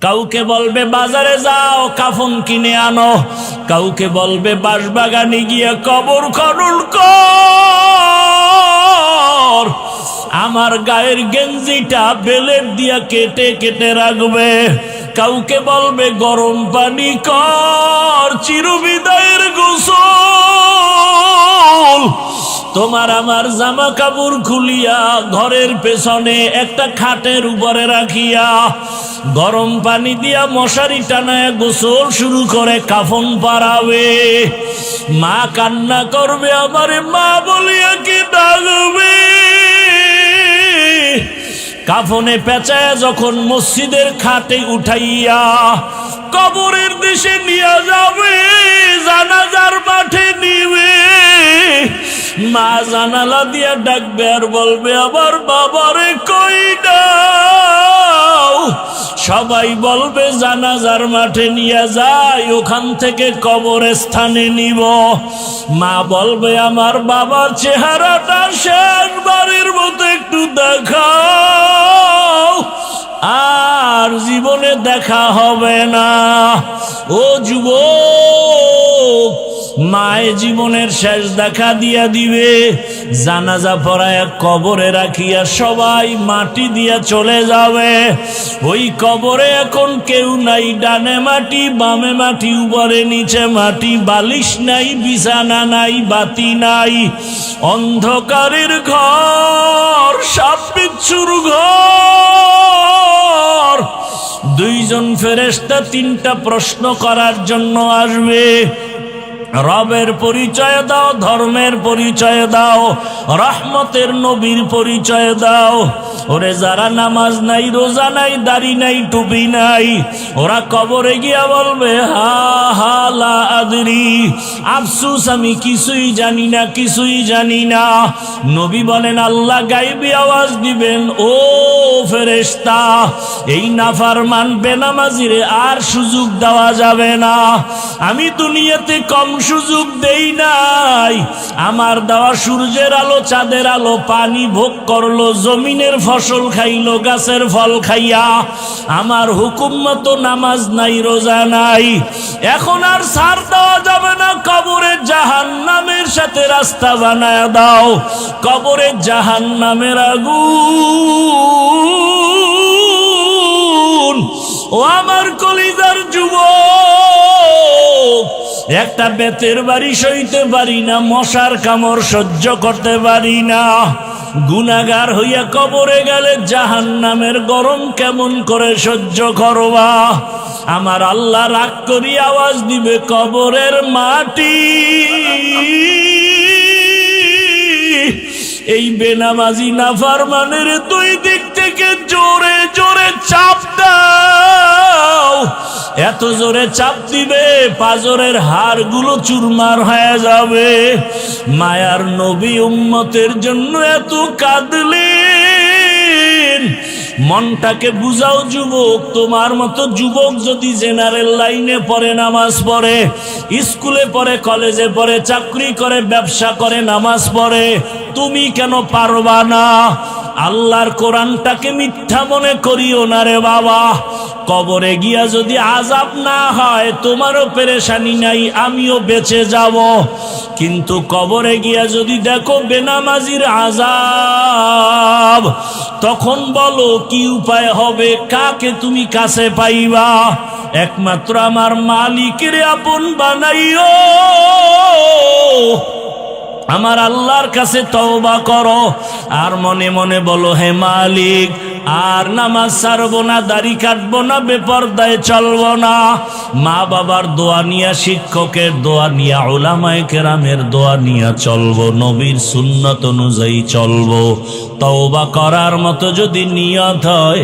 কাউকে বলবে, বাজারে যাও, কাফন কিনে আনো। কাউকে বলবে, বাঁশবাগানে গিয়ে কবর খনন কর। আমার গায়ের গেঞ্জিটা বেলের দিয়া কেটে কেটে রাখবে। কাউকে বলবে, গরম পানি কর, চিরবিদায়ের গোসল। তোমার আমার জামা কাপড় খুলিয়া ঘরের পেছনে একটা খাটের উপরে রাখিয়া গরম পানি দিয়া মশারি টানায় গোসল শুরু করে কাফন পারাবে মা কান্না করবে, আমারে মা বলিয়া কি ডাকবে? কাফনে পেঁচায় যখন মসজিদের খাটে উঠাইয়া কবরের দেশে নিয়ে যাবে, জানাজার মাঠে মা জানালা দিয়া ডাকবে আর বলবে, আবার বাবারে কই সবাই বলবে, জানাজার মাঠে নিয়ে যায় ওখান থেকে কবরের স্থানে নিব। মা বলবে, আমার বাবার চেহারাটা শেষবারের মতো একটু দেখাও, আর জীবনে দেখা হবে না। ও যুবক মায়ে জীবনের শেষ দেখা দিয়া দিবে। জানাজা পড়ায় কবরে রাখিয়া সবাই মাটি দিয়া চলে যাবে। ওই কবরে এখন কেউ নাই, ডানে মাটি, বামে মাটি, উপরে নিচে মাটি, বালিশ নাই, বিছানা নাই, বাতি নাই। অন্ধকারের ঘর, সাপ বিচ্ছুর ঘর। দুইজন ফেরেস্তা তিনটা প্রশ্ন করার জন্য আসবে। রবের পরিচয় দাও, ধর্মের পরিচয় দাও, রহমতের নবীর পরিচয় দাও। ওরে যারা নামাজ নাই, রোজা নাই, দাড়ি নাই, টুপি নাই, ওরা কবরে গিয়া বলবে, হা হা, লা আদরি। আফসুস, আমি কিছুই জানি না, কিছুই জানি না। নবী বলেন, আল্লাহ গাইবি আওয়াজ দিবেন, ও ফেরেশতা। এই নাফারমান বেনামাজিরে আর সুযোগ দেওয়া যাবে না। আমি দুনিয়াতে কম সুযোগ দেই নাই। আমার দেওয়া সূর্যের আলো, চাঁদের আলো, পানি ভোগ করল, জমিনের ফসল খাইলো, গাছের ফল খাইয়া। আমার হুকুম মতো নামাজ নাই, রোজা নাই। এখন আর সার দেওয়া যাবে না, কবরে জাহান নামের সাথে রাস্তা বানায় দাও। কবরে জাহান নামের আগুন। ও আমার কলিজার যুবক একটা বেতের বাড়ি সইতে পারি না, মশার কামড় সহ্য করতে পারি না। গুনাগার হইয়া কবরে গেলে জাহান নামের গরম কেমন করে সহ্য করবা? আমার আল্লাহ রাগ করি আওয়াজ দিবে কবরের মাটি। এই বেনামাজি নাফারমানের দুই দিক থেকে জোরে জোরে চাপ দাও এত জোরে চাপ দিবে, পাজরের হাড়গুলো চুরমার হয়ে যাবে। মায়ার নবী উম্মতের জন্য এত কাঁদলেন। মনটাকে বুঝাও যুবক, তোমার মতো যুবক যদি জেনারেল লাইনে পড়ে, নামাজ পড়ে, স্কুলে পড়ে, কলেজে পড়ে, চাকরি করে, ব্যবসা করে, নামাজ পড়ে, তুমি কেন পারবা না? আল্লাহর কোরআনটাকে মিথ্যা মনে করিও না রে বাবা। কবরে গিয়া যদি আজাব না হয়, তোমারও পেরেশানি নাই, আমিও বেঁচে যাব। কিন্তু কবরে গিয়া যদি দেখো বেনামাজির আজাব তখন বলো কি উপায় হবে, কাকে তুমি কাছে পাইবা? একমাত্র আমার মালিকের আপন বানাইও। আমার আল্লাহর কাছে তওবা করো। আর মনে মনে বলো, হে মালিক, আর নামাজ ছাড়বো না, দাড়ি কাটবো না, বেপরদায় চলবো না। মা বাবার দোয়া নিয়া, শিক্ষকের দোয়া নিয়া ওলামায় কেরামের দোয়া নিয়া চলবো, নবীর সুন্নত অনুযায়ী চলবো। তওবা করার মতো যদি নিয়ত হয়